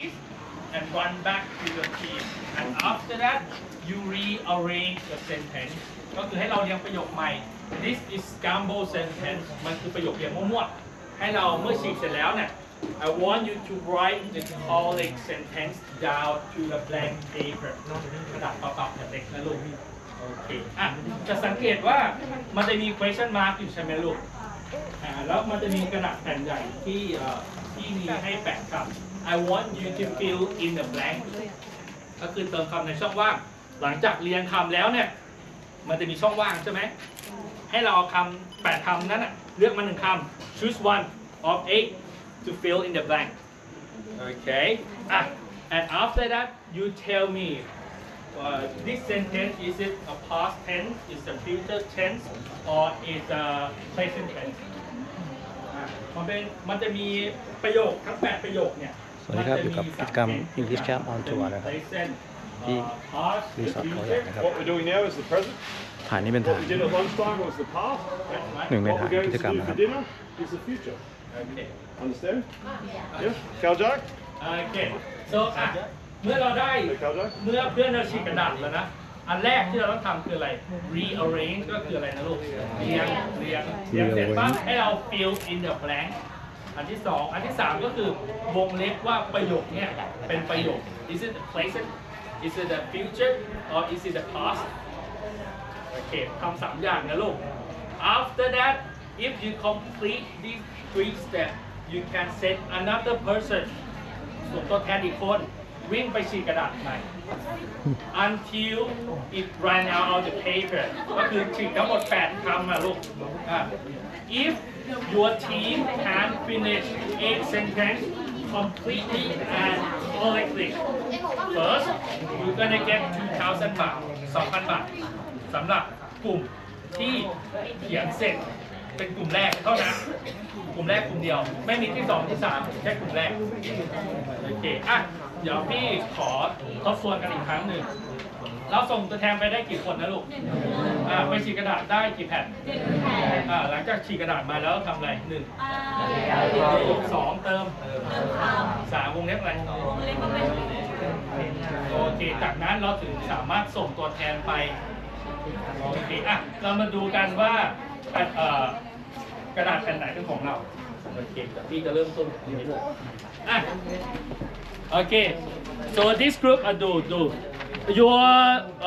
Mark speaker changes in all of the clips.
Speaker 1: and run back to your team and after that you rearrange the sentence ก็คือให้เราเรียงประโยคใหม่ this is scramble sentence มันคือประโยคเรียงมั่วๆ ให้เราเมื่อฉีกเสร็จแล้วเนี่ย I want you to write the correct sentence down to the blank paper กระดาษเปล่าๆแบบเล็กนะลูกโอเคอะจะสังเกตว่ามันจะมี question mark อยู่ใช่ไหมลูกอ่าแล้วมันจะมีกระดาษแผ่นใหญ่ที่เอ่อที่มีให้แปะคำ I want you to fill in the blank ก็คือเติมคำในช่องว่าง หลังจากเรียงคำแล้วเนี่ย มันจะมีช่องว่างใช่ไหม ให้เราเอาคำแปดคำนั้นน่ะเลือกมาหนึ่งคำ choose one of eight to fill in the blank okay อะ and after that you tell me uh, this sentence is it a past tense is a future tense or is a present tense มันเป็นมันจะมีประโยคทั้งแปดประโยคเนี่ย
Speaker 2: วัสดีครับอยู่กับกิจกรรม English Camp on Tour นะครับที่รีสอร์ทเขาใหญ่นะครับ
Speaker 3: What we're doing now is the present.
Speaker 2: ฐานนี้เป็น
Speaker 3: What
Speaker 2: ฐาน
Speaker 3: we did at lunchtime was the past.
Speaker 2: หนึ่งใน
Speaker 3: What
Speaker 2: ฐาน
Speaker 3: we're going
Speaker 2: กิจ
Speaker 3: to
Speaker 2: กรรม
Speaker 3: do
Speaker 2: นะค
Speaker 3: for
Speaker 2: รับ
Speaker 3: dinner is the future. Understand? Yeah? Kaljak?
Speaker 1: โอเค so อะเมื่อเราได้
Speaker 3: Hey, Kaljak?
Speaker 1: เมื่อเพื่อนเราฉีกกระดาษแล้วนะ อันแรกที่เราต้องทำคืออะไร rearrange ก็คืออะไรนะลูก เรียง เรียงเรียงเสร็จปั๊บให้เรา fill in the blank อันที่สองอันที่สามก็คือวงเล็บว่าประโยคเนี้ยเป็นประโยค is it the present is it the future or is it the past โอเคทำสามอย่างนะลูก after that if you complete these three steps you can send another person ส่งตัวแทนอีกคน วิ่งไปฉีกกระดาษใหม่ until it ran out of the paper ก็คือฉีกทั้งหมด 8คำอะลูก if your team can finish eight sentence completely and correctly first you're gonna get 2,000 บาท 2,000 บาทสำหรับกลุ่มที่เขียนเสร็จเป็นกลุ่มแรกเท่านั้น กลุ่มแรกกลุ่มเดียว ไม่มีที่สองที่สามแค่กลุ่มแรก โอเค อะ เดี๋ยวพี่ขอทบทวนกันอีกครั้งหนึ่ง เราส่งตัวแทนไปได้กี่คนนะลูกอ่าไปฉีกกระดาษได้กี่แผ่นอ่าหลังจากฉีกกระดาษมาแล้วทำอะไรหนึ่งสองเติมสามวงเล็บอะไรโอเค จากนั้นเราถึงสามารถส่งตัวแทนไปโอเคอะเรามาดูกันว่าเอ่อกระดาษแผ่นไหนเป็นของเราโอเคเดี๋ยวพี่จะเริ่มต้นที่นี่อะโอเค so this group อะดูดู your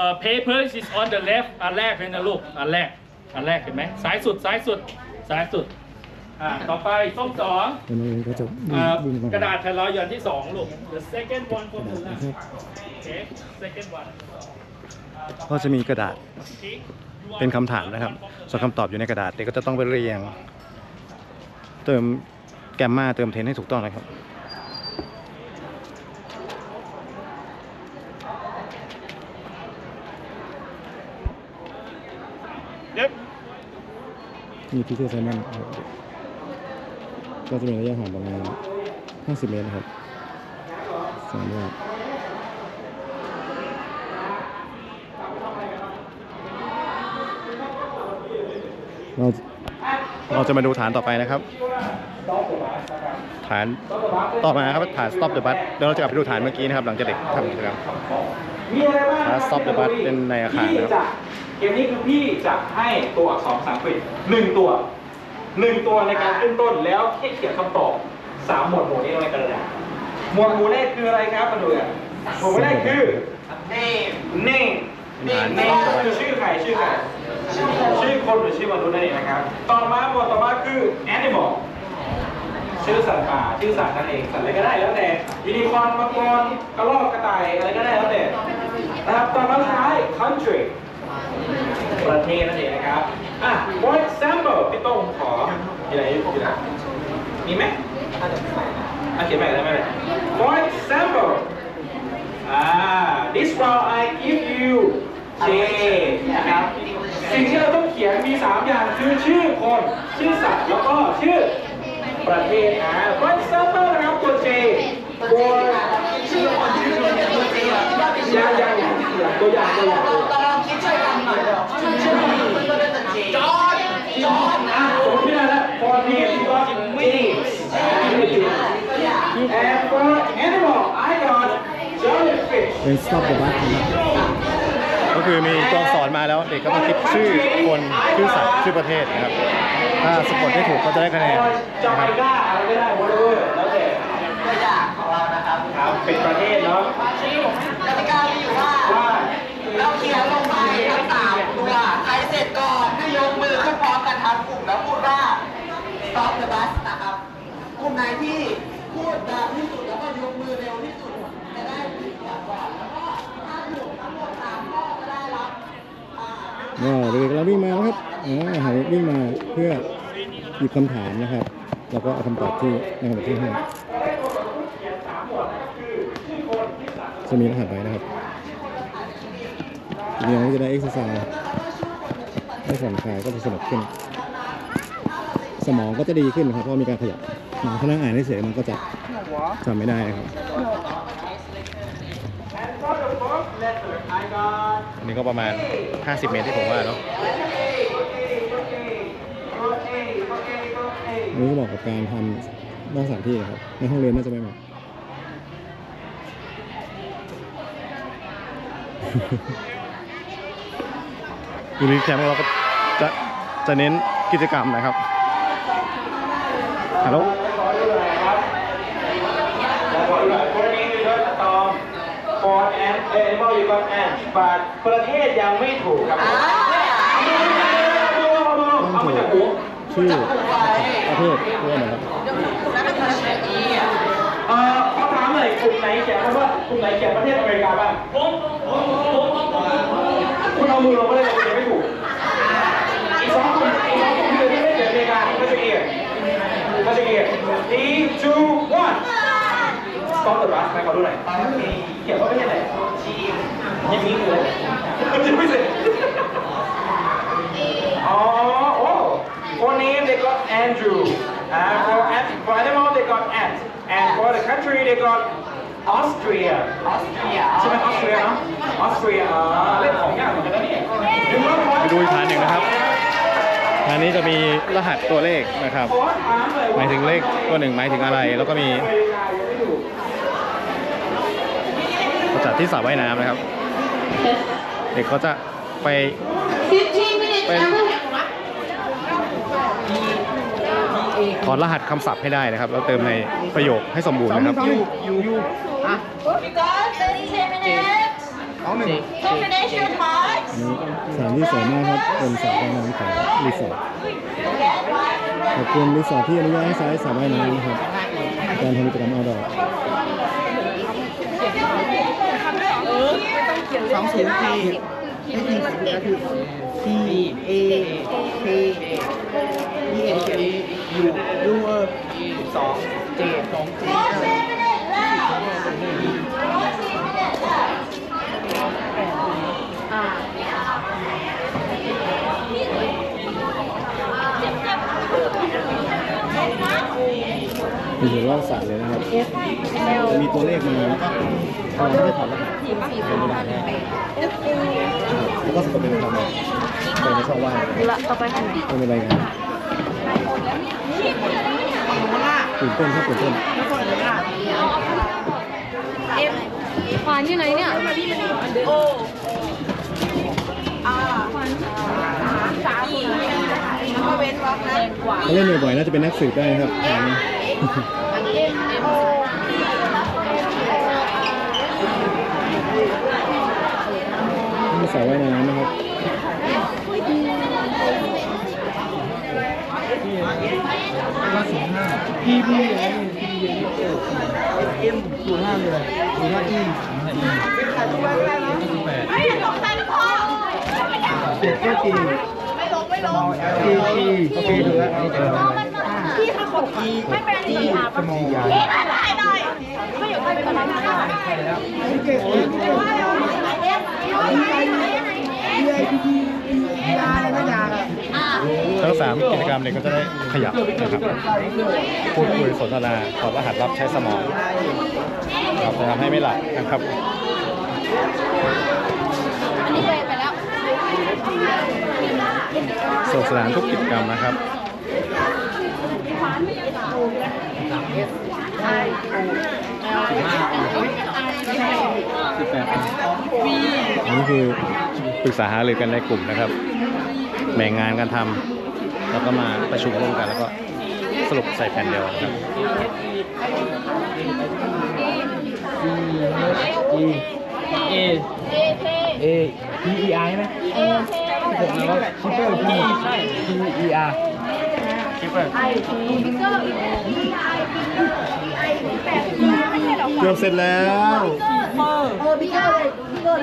Speaker 1: uh, papers is on the left อันแรกเลยนะลูก อันแรก อันแรกเห็นไหมซ้ายสุด ซ้ายสุด ซ้ายสุด อ่า ต่อไปส้มสอง
Speaker 2: วันนี้ก็จะ
Speaker 1: อ่า
Speaker 2: วิ่งมาก
Speaker 1: ระดาษแผ่นร้อยหย่อนที่สองลูก the second one from the left okay second one
Speaker 2: ก็จะมีกระดาษ เป็นคำถามนะครับส่วนคำตอบอยู่ในกระดาษเด็กก็จะต้องไปเรียง เติมแกมมาเติมเทนให้ถูกต้องนะครับ
Speaker 3: Yep.
Speaker 2: มีพีเตอร์ไซมอนครับก็จะมีระยะห่างประมาณ 50 เมตรนะครับสามารถเราเราจะมาดูฐานต่อไปนะครับ ฐานต่อมาครับฐาน stop the bus เดี๋ยวเราจะกลับไปดูฐานเมื่อกี้นะครับ หลังจากเด็กทำกิจกรรม
Speaker 4: มีอะไรบ้าง
Speaker 2: ฐาน stop the bus เป็นในอาคาร
Speaker 4: พี่
Speaker 2: นะครับ
Speaker 4: จะ เกมนี้คือพี่จะให้ตัวอักษรภาษาอังกฤษหนึ่งตัวหนึ่งตัวในการขึ้นต้นแล้วให้เขียนคำตอบสามหมวดหมู่นี้ลงในกระดาษหมวดหมู่แรกคืออะไรครับมาดูกันหมวดหมู่แรกคือ name name name name คือชื่อใครชื่อใครชื่อคนหรือชื่อมนุษย์นั่นเองนะครับ ต่อมาหมวดต่อมาคือ animal ชื่อสัตว์ป่าชื่อสัตว์นั่นเองสัตว์อะไรก็ได้แล้วแต่ยูนิคอร์นมังกรกระรอกกระต่ายอะไรก็ได้แล้วแต่นะครับต่อมาสุดท้าย country ประเทศนั่นเองนะครับอะ for example พี่โต้งขออยู่ไหนอยู่ไหนมีไหมอะเขียนใหม่ได้ไหม for example อ่า this round I give you J นะครับสิ่งที่เราต้องเขียนมี 3 อย่างคือชื่อคน ชื่อสัตว์แล้วก็ชื่อประเทศนะ for example นะครับตัว J ตัวชื่อคนชื่อตัว J ย่างอย่างอย่างตัวอย่างตัวอย่าง ตัวอย่าง
Speaker 5: กำลังคิดช่วยกันหน่อยชื่อชื่อมันก็เป็นจอร์ดจอร์ด
Speaker 4: อะผมไม่ได้แล้ว for name ก็ means and for animal I
Speaker 2: เป็น stop the bus นะครับก็คือมีตัวอักษรมาแล้วเด็กก็ต้องคิดชื่อคนชื่อสัตว์ชื่อประเทศนะครับถ้าสะกดไม่ถูกก็จะได้คะแนน
Speaker 4: จอ
Speaker 2: นะค
Speaker 4: ไม
Speaker 2: รับ
Speaker 4: ก้าอะไรก็ได้วอลเลอร์แล้วแต่
Speaker 5: ตัวอย่างของเรานะครับ
Speaker 4: ครับเป็นประเทศเนาะ
Speaker 5: กติกามีอยู่ว่า
Speaker 4: ว่า
Speaker 5: เราเขียนลงไปทั้งสามตัวใครเสร็จก่อนให้ยกมือขึ้นพร้อมกันทั้งกลุ่มแล้วพูดว่า stop the bus นะครับ กลุ่มไหนที่พูดดังที่สุดแล้วก็ยกมือเร็วที่สุดจะได้ผิดก่อนแล้วก็ถ้าถูกทั้งหมดสามข้อก็ได้รับอ่า
Speaker 2: ก็เด็กๆเราวิ่งมาแล้วครับอ่าหาวิ่งมาเพื่อหยิบคำถามนะครับ แล้วก็เอาคำตอบที่ในคำตอบที่ให้จะมีรหัสไว้นะครับ ทีนี้เราก็จะได้เอ็กซ์ไซส์ได้ผ่อนคลายก็จะสนุกขึ้น สมองก็จะดีขึ้นนะครับเพราะมีการขยับถ้านั่งอ่านเฉยๆมันก็จะจำไม่ได้นะครับอันนี้ก็ประมาณ 50 เมตรที่ผมว่าเนาะอันนี้ก็บอกกับการทำนอกสถานที่นะครับ ในห้องเรียนน่าจะไม่เหมาะ ยูนิแคมป์เราก็จะจะเน้นกิจกรรมนะครับฮัลโหล
Speaker 4: คนนี้คือด้วยอะตอม for an animal you got ant but ประเทศยังไม่ถูกครับผมเอามาจากหู
Speaker 2: ชื่อประเทศเรื่องอะไรครับ
Speaker 4: เอ่อขอถามหน่อยกลุ่มไหนเขียนคำว่ากลุ่มไหนเขียนประเทศอเมริกาบ้าง
Speaker 1: ผมผมผมผมผมผมผม
Speaker 4: คุณเอามือลงมาเลยแต่คุณยังไม่ถูก อีกสองกลุ่มอีกสองกลุ่มที่ไม่ได้เขียนอเมริกาก็จะเอียด ก็จะเอียด three two one stop the bus ไหนขอดูหน่อยเขียนว่าประเทศไหนจีนยังมีเลยยังไม่เสร็จอ๋อโอ้ for name they got Andrew and for ant for animal they got ant and for the country they got Austria
Speaker 5: ออสเตรีย
Speaker 4: ใช่ไหมออสเตรียเนาะออสเตรียอ่าเล่นของยากเหมือนกันนะเนี่ย
Speaker 2: ไปดูอีกฐานหนึ่งนะครับ ฐานนี้จะมีรหัสตัวเลขนะครับ
Speaker 4: ขอถามเลย
Speaker 2: หมายถึงเลขตัวหนึ่งหมายถึงอะไร แล้วก็มี
Speaker 4: อเมริกายังไม่ถูก
Speaker 2: จัดที่สระว่ายน้ำนะครับ เด็กเขาจะไป
Speaker 6: 15 minutes
Speaker 2: เป็น
Speaker 6: ever.
Speaker 2: ถอดรหัสคำศัพท์ให้ได้นะครับ แล้วเติมในประโยคให้สมบูรณ์นะครับ
Speaker 6: Because 30 minutes. To finish your task.
Speaker 2: สถานที่สวยมากครับเป็นสระว่ายน้ำของรีสอร์ทขอบคุณรีสอร์ทที่อนุญาตให้ใช้สระว่ายน้ำนะครับการทำกิจกรรมเอาดอ
Speaker 5: สองศูนย์ทีไม่จริงก็คือ T A K E N J U U สองเจสอง
Speaker 6: 14 minutes left.
Speaker 2: มีอยู่รอบสระเลยนะครับจะมีตัวเลขมาแล้วก็เราไม่ได้ถอดรหัสเป็นเวลาแรกแล้วก็สะกดเป็นคำเลยไปในช่องว่างต่อไปไม่เป็นอะไรกันตื่นเต้นครับตื่นเต้นเอฟ
Speaker 7: ขวานอยู่ไหนเนี่ย
Speaker 2: เขาเล่นบ่อยๆน่าจะเป็นนักสืบได้ครับ นนี้นี่สระว่ายน้ำนะครับ
Speaker 5: พี่พีเอ็มศูนย์ห้าเลยศูนย์ห้าอีเจ็ดก็จีไม่ลงไม่ลงจีจีจีถูกแล้วนี่เจอ
Speaker 6: พี่ทำคนไม่เป็นไรเลยค่ะ
Speaker 5: สมองยา
Speaker 6: พี่ถ่ายหน่ยไม่อ ยู่ใกล้กันนะ
Speaker 5: เก่งเลยพีไอพีพียาอะไรก็ยา
Speaker 2: ทั้งสามกิจกรรมเด็กก็จะได้ขยับนะครับพูดคุยสนทนาถอดรหัสรับใช้สมองครับจะทำให้ไม่หลับนะครับ
Speaker 7: อันนี้เลยไปแล้ว
Speaker 2: สนุกสนานทุกกิจกรรมนะครับ
Speaker 5: สิบแปด
Speaker 2: อันนี้คือปรึกษาหารือกันในกลุ่มนะครับ แบ่งงานกันทำแล้วก็มาประชุมร่วมกันแล้วก็สรุปใส่แผ่นเดียวนะครับ
Speaker 1: E A A P E I ไหมผมแล้วคิปเปอร์ P ใช่ P E R คิป เปอร์
Speaker 2: เกือบเสร็จแล้ว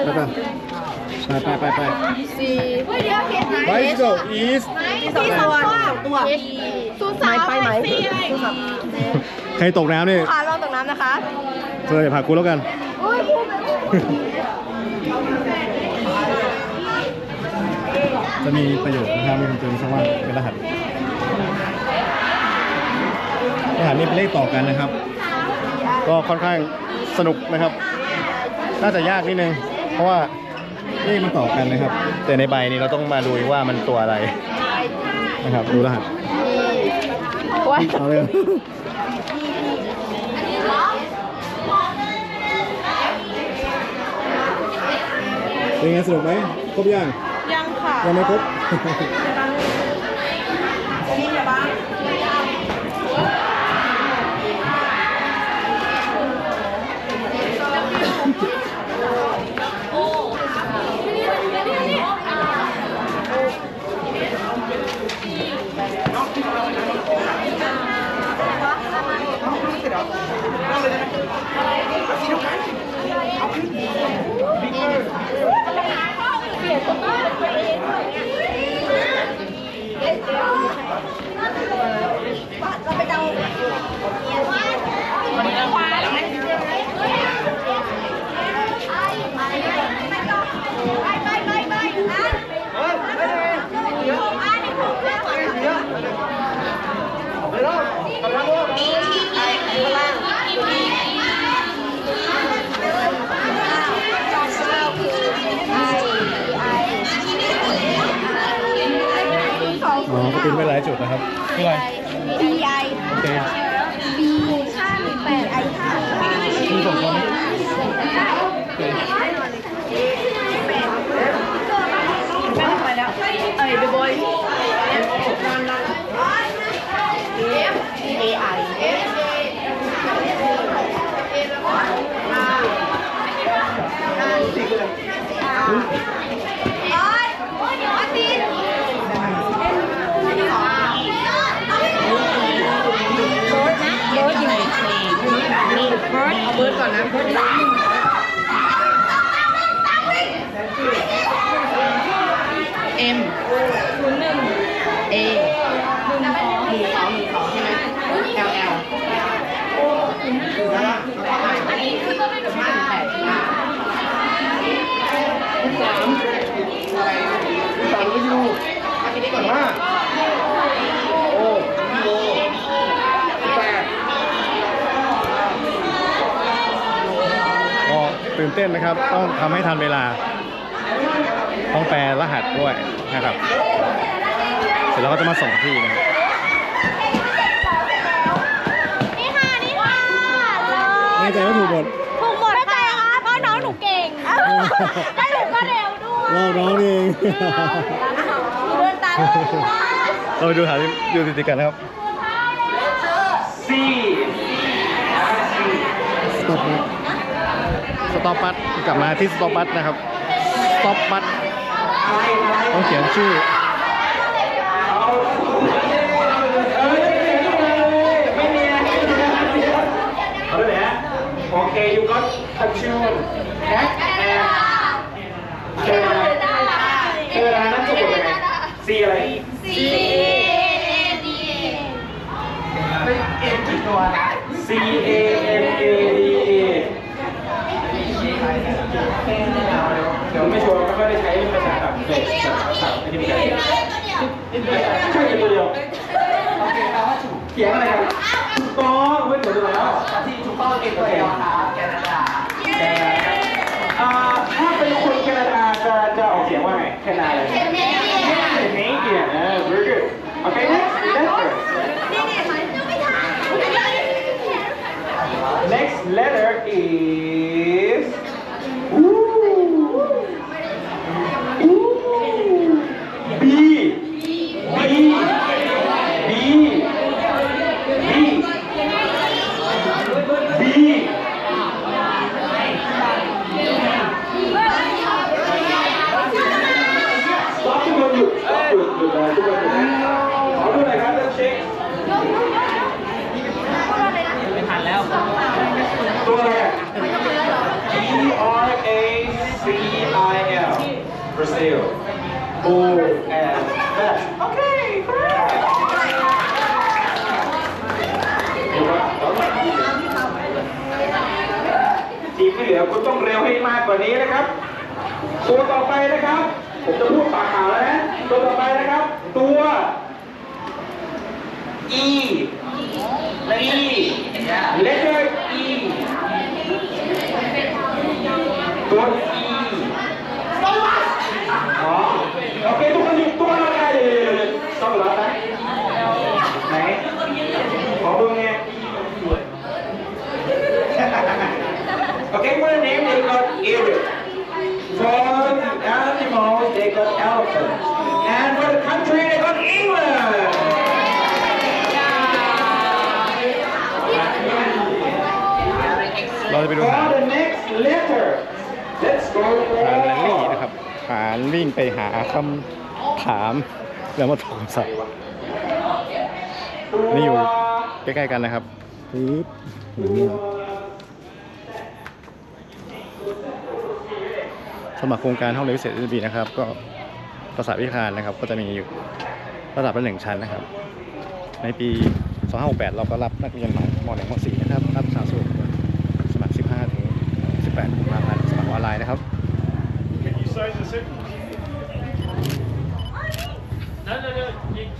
Speaker 2: แล้วก็ไปไปไปไป
Speaker 7: เฮ้ยเดี๋ยวเห็นไหม
Speaker 2: ไป go east
Speaker 7: ที่สองตัวตัวสูสาวไปไหม
Speaker 2: ใครตกน้ำนี่
Speaker 7: ขาลองตกน้ำนะคะ
Speaker 2: เธออย่าผลักกูแล้วกัน
Speaker 7: อุ้ยพูดไปพูด
Speaker 2: จะมีประโยชน์นะครับมีคำเตือนช่องว่างเป็นรหัส รหัสนี้เป็นเลขต่อกันนะครับ ก็ค่อนข้างสนุกนะครับ น่าจะยากนิดนึง เพราะว่าเลขมันต่อกันนะครับ แต่ในใบนี้เราต้องมาดูว่ามันตัวอะไรนะครับ ดูรหัส
Speaker 7: ว่า
Speaker 2: เอาเลยเป็นไงสนุกไหมครบยัง
Speaker 7: ยังค่ะ
Speaker 2: ยังไม่ครบ อ๋อก็เป็นไปหลายจุดนะครับคืออะไร
Speaker 7: B I
Speaker 2: โอเค
Speaker 7: B ห้าหนึ่งแปด I ห้า
Speaker 2: มีสองคนไหม
Speaker 7: ไปแล้วเอ้ย The Boy F A I F
Speaker 2: ก็ ตื่นเต้นนะครับ ต้องทำให้ทันเวลา ต้องแปลรหัสด้วยนะครับ เสร็จแล้วก็จะมาส่งที่นะครับ
Speaker 7: นี่ค่ะ นี่ค่ะ
Speaker 2: แน่ใจว่าถูกหมด
Speaker 7: ถูกหมดค่ะเพราะน้องหนูเก่งแล้วหนูก็เร็วด้วย
Speaker 2: รอบน้องนี่เอง
Speaker 7: เดินตามเลย
Speaker 2: เราไปดูหาดูติดๆกันนะครับ
Speaker 4: C
Speaker 2: สต็อปบัสส ต็อปบัสกลับมาที่สต็อปบัสนะครับสต็อปบัสต้องเขียนชื่อ
Speaker 4: ไม่มีอะไรเอาเลยนะโอเค you got a tune cat and เชิญอะไรเชิญอะไรนั่นสะกดยังไง C อะไร
Speaker 7: C A D
Speaker 4: C A N A D A เดี๋ยวไม่ชัวร์ไม่ค่อยได้ใช้ภาษาต่างประเทศต่างประเทศใช่ตัวเดียวเขียนอะไรกันถูกต้องเว้ยเดี๋ยวดูแล้ว
Speaker 5: ที่ถูกต้องเก่งตัวเดียวครับแคนาดา
Speaker 4: อ่าถ้าเป็นคนแคนาดาจะจะออกเสียงว่าไงแคนาดาเ Canadian เออ very good okay next letter next letter is Ooh Brazil Who and that Okay correct ทีมที่เหลือคุณต้องเร็วให้มากกว่านี้นะครับ ตัวต่อไปนะครับ ผมจะพูดปากขาวแล้วนะ ตัวต่อไปนะครับ ตัว E E letter E ตัว E อ๋อโอเคทุกคนหยุดตัวแล้วนะเดี๋ยวๆๆต้องรับนะไหน ขอดูไง Okay, for the name they got Eric. For the animals they got elephant. And for the country they got England.
Speaker 2: เราจะไปดู
Speaker 4: For
Speaker 2: หาง
Speaker 4: the next letter, let's go
Speaker 2: หางแรลลี่นะครับหางวิ่งไปหาคำถามแล้วมาตอบสัตว์นี่อยู่ใกล้ๆกันนะครับปึ๊บอย่างนี้ครับสมัครโครงการห้องเรียนพิเศษ SB นะครับ ก็ภาษาวิชาการนะครับ ก็จะมีอยู่ระดับละหนึ่งชั้นนะครับ ในปี 2568 เราก็รับนักเรียนมม .1 ม .4 นะครับ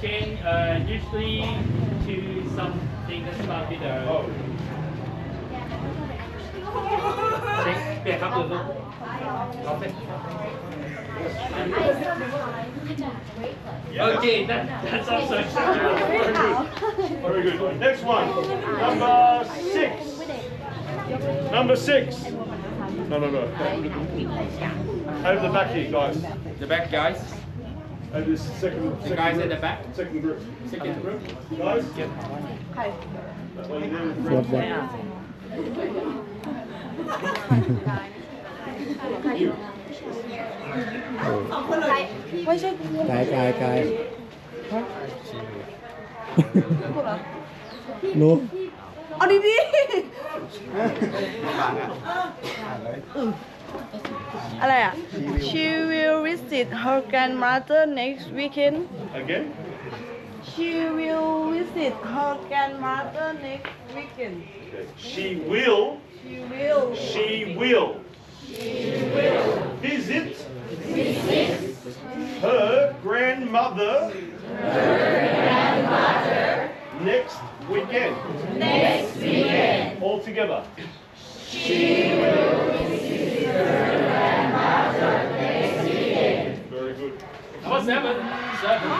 Speaker 1: change uh, usually to something that's not with the.
Speaker 3: Oh.
Speaker 1: เช็คเปลี่ยนครับดูลูกลองสิ Okay, that, that's also acceptable.
Speaker 3: Very good. Very good. Next one. Number six. Number six. No, no, no. Over the back here, guys.
Speaker 1: The back guys,
Speaker 3: Over this second.
Speaker 1: the
Speaker 3: second
Speaker 1: guys
Speaker 3: group.
Speaker 1: at the back,
Speaker 3: Second group.
Speaker 1: second group.
Speaker 3: Guys. That lady there with the
Speaker 2: ว
Speaker 3: red
Speaker 2: ดวด
Speaker 6: ไม่ ใช่
Speaker 2: กายกายกายนุ๊ก
Speaker 6: เอาดีๆอะไรอะ She will visit her grandmother next weekend
Speaker 3: Again.
Speaker 6: She will visit her grandmother next weekend
Speaker 3: She will.
Speaker 6: She will
Speaker 3: She will. Visit. Her grandmother. Next weekend. Next weekend. All together. Very
Speaker 1: Seven, seven, seven.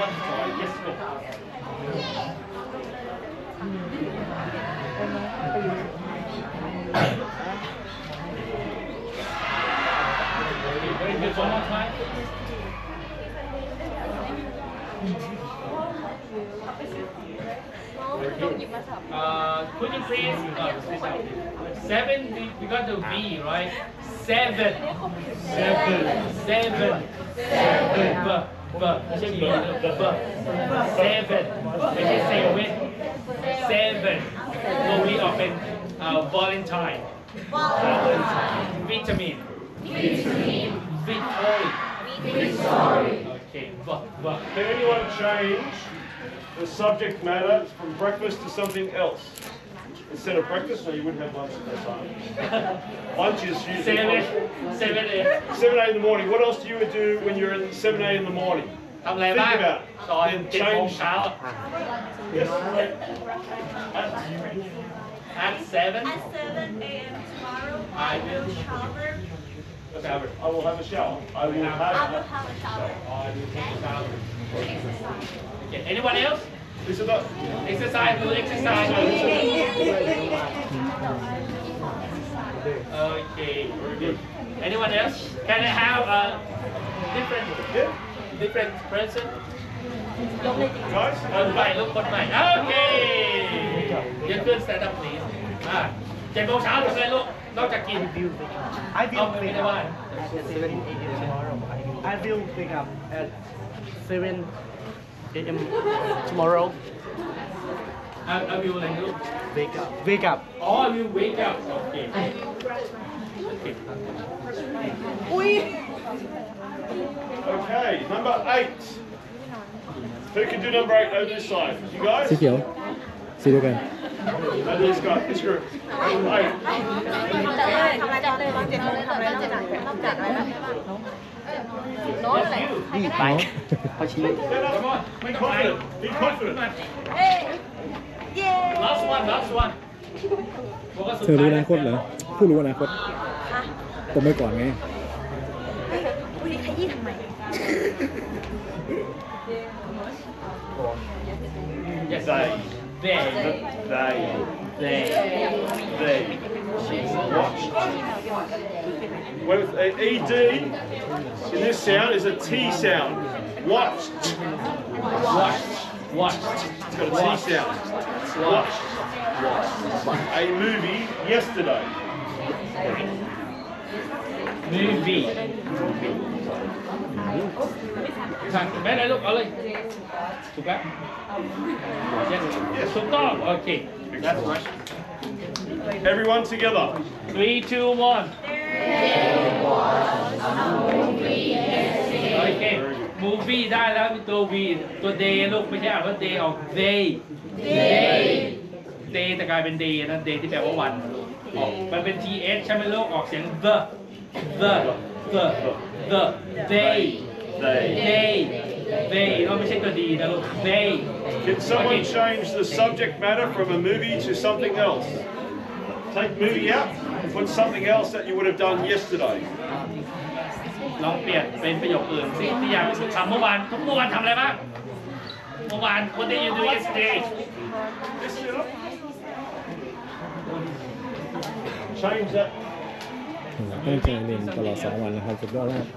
Speaker 1: One more. Yes, go. Very good. One more time. Uh, could you please, uh, seven, we got the V, right? Seven. Seven. Seven. Seven. B, B, ไม่ใช่ B นะ B, B. Seven. ไม่ใช่ seven. Seven. ตัว V ออกเป็นเอ่อ Valentine. Vitamin. Vitamin. Victory. Victory. Okay. B, B.
Speaker 3: Can anyone change the subject matter from breakfast to something else? instead of breakfast, so you wouldn't have lunch at that time. lunch is usually
Speaker 1: seven, seven, eight.
Speaker 3: seven, eight in the morning. What else do you do when you're at seven, eight in the morning?
Speaker 1: Come
Speaker 3: Think back. about it.
Speaker 1: So
Speaker 3: then change. Yes.
Speaker 1: At seven.
Speaker 7: At seven a.m. tomorrow,
Speaker 1: I will
Speaker 7: shower.
Speaker 1: Okay.
Speaker 3: I will have a shower. I will have,
Speaker 7: I will
Speaker 3: have
Speaker 7: a shower.
Speaker 1: I will have a shower. Okay. Anyone else?
Speaker 3: This is not.
Speaker 1: exercise do exercise okay very good anyone else can I have a different
Speaker 3: Yeah.
Speaker 1: different person
Speaker 3: Guys.
Speaker 1: คนใหม่ลูกคนใหม่โอเคยืนขึ้น stand up please อะเจ็ดโมงเช้าทำอะไรลูกนอกจากกิน
Speaker 8: I
Speaker 1: เอา
Speaker 8: will
Speaker 1: ไม่
Speaker 8: wake
Speaker 1: ได้ว่า
Speaker 8: up at 7 a.m. tomorrow. I will wake up at 7 a.m. tomorrow.
Speaker 1: I I will อะไรลูก
Speaker 8: Wake up. Wake up.
Speaker 1: Oh, you wake up. Okay. Okay.
Speaker 6: อุ้ย
Speaker 3: Okay, number eight. Who can do number eight over this side? You guys?
Speaker 2: สีเขียวสีเดียวกัน
Speaker 3: No, this guy, this group. Eight.
Speaker 7: ทำอะไรตอนเลยว่าเจ็ดโมงทำอะไรนอกจากนอกจากอะไรนะโน้ตร
Speaker 8: ไปเขาชี้
Speaker 3: Stand up. Be confident. Be confident.
Speaker 7: เอ้ยเย้
Speaker 1: last one last one บอกว่าสุด
Speaker 2: เธอรู้อนาคตเหรอผู้รู้อนาคตผมไปก่อนไง
Speaker 7: อุ้ยขยี้ทำไม
Speaker 1: yes
Speaker 3: They.
Speaker 1: they
Speaker 3: They.
Speaker 1: They
Speaker 3: They. Watch. With a ED in this sound is a T sound. Watched.
Speaker 1: watch watch
Speaker 3: It's got a T sound. Watched. A movie yesterday.
Speaker 1: Movie สั่งแม่ไหนลูกเอาเลยถูกแล้ว yes ถูกต้องโอเค that's right
Speaker 3: Everyone together.
Speaker 1: three two one โอเค movie ได้แล้วมีตัว V ตัว day ลูกไม่ใช่อ่านว่า day ออก day day day แต่กลายเป็น day นะ day ที่แปลว่าวัน ออกมันเป็น th ใช่ไหมลูกออกเสียง the the the the day
Speaker 3: They.
Speaker 1: they they เราไม่ใช่ตัว d นะลูก they
Speaker 3: Can someone change the subject matter from a movie to something else? Take movie out and put something else that you would have done yesterday.
Speaker 1: ลองเปลี่ยนเป็นประโยคอื่นสิที่อยากทำเมื่อวานทุกเมื่อวานทำอะไรบ้างเมื่อวาน what did you do yesterday
Speaker 3: Change that.
Speaker 2: ตั้งใจเรียนตลอดสองวันนะครับสุดยอดมาก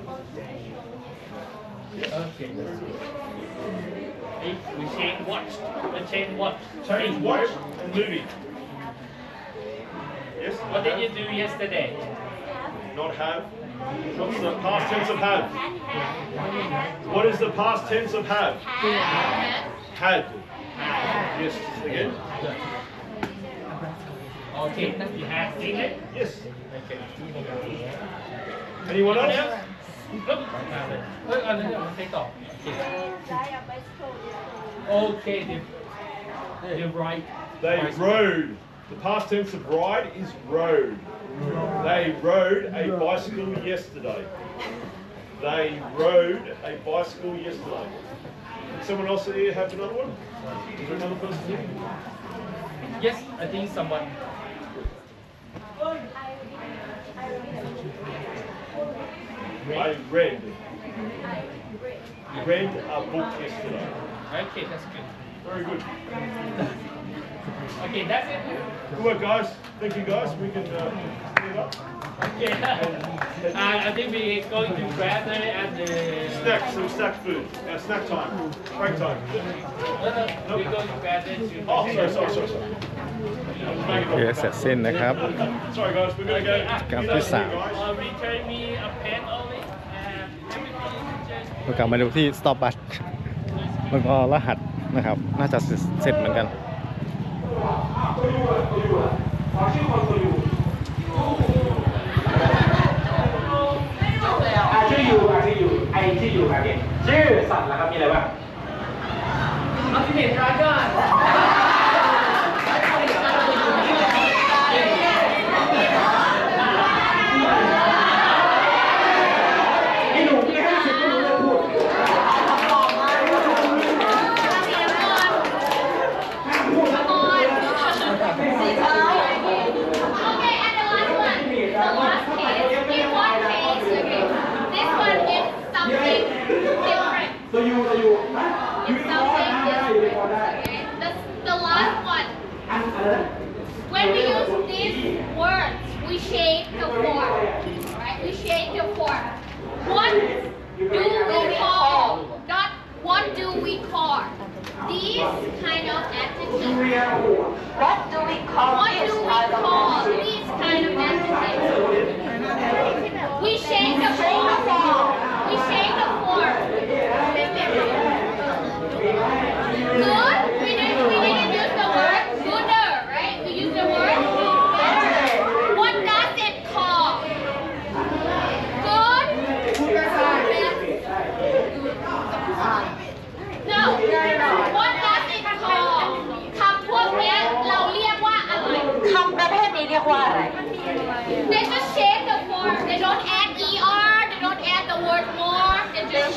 Speaker 1: Okay. Hey, we change watch. We change watch.
Speaker 3: Change watch and movie. Yes?
Speaker 1: What did you do yesterday?
Speaker 3: Not have. What's the past tense of have? What is the past tense of have? Had. Yes. Again?
Speaker 1: Okay. You have seen it?
Speaker 3: Yes.
Speaker 1: Okay.
Speaker 3: Anyone
Speaker 1: Anyone
Speaker 3: else?
Speaker 1: else? เอ้ยเอ้ยอันนี้เราใช้ต่อโอเคโอเค the the right
Speaker 3: They rode. The past tense of ride is rode. They rode a bicycle yesterday. They rode a bicycle yesterday. Someone else here have another one? Is there another person here?
Speaker 1: yes I think someone
Speaker 3: I read. Read a book yesterday.
Speaker 1: okay that's good
Speaker 3: Very good.
Speaker 1: okay that's it
Speaker 3: Good work, guys. Thank you, guys. We can uh, up.
Speaker 1: okay uh, I think we're going to grab the at the
Speaker 3: Snack, some snack food. Uh, snack time. Break time.
Speaker 1: no, no, we going to it to
Speaker 3: Oh, sorry, sorry, sorry, sorry.
Speaker 2: โอเคเสร็จสิ้นนะครับ
Speaker 3: Sorry, guys. We're going to go.
Speaker 2: กรรมที่สาม
Speaker 3: guys.
Speaker 1: Uh, return me a pen only and everything just
Speaker 2: เรากลับมาดูที่ stop bus แล้วก็รหัสนะครับ น่าจะเสร็จเหมือนกัน
Speaker 4: อาชื่ออยู่อาชื่ออยู่ไอชื่ออยู่ครับเนี่ยชื่อสัตว์ล่ะครับมีอะไรบ้าง
Speaker 1: Ultimate Dragon
Speaker 4: พี่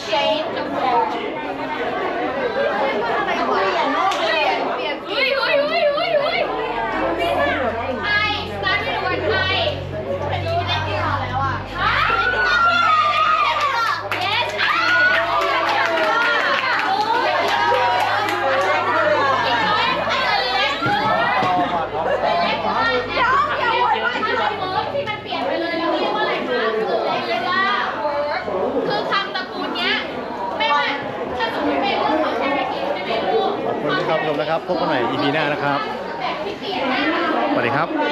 Speaker 7: ashamed of.
Speaker 2: พบกันใหม่ EP หน้านะครับ สวัสดีครับ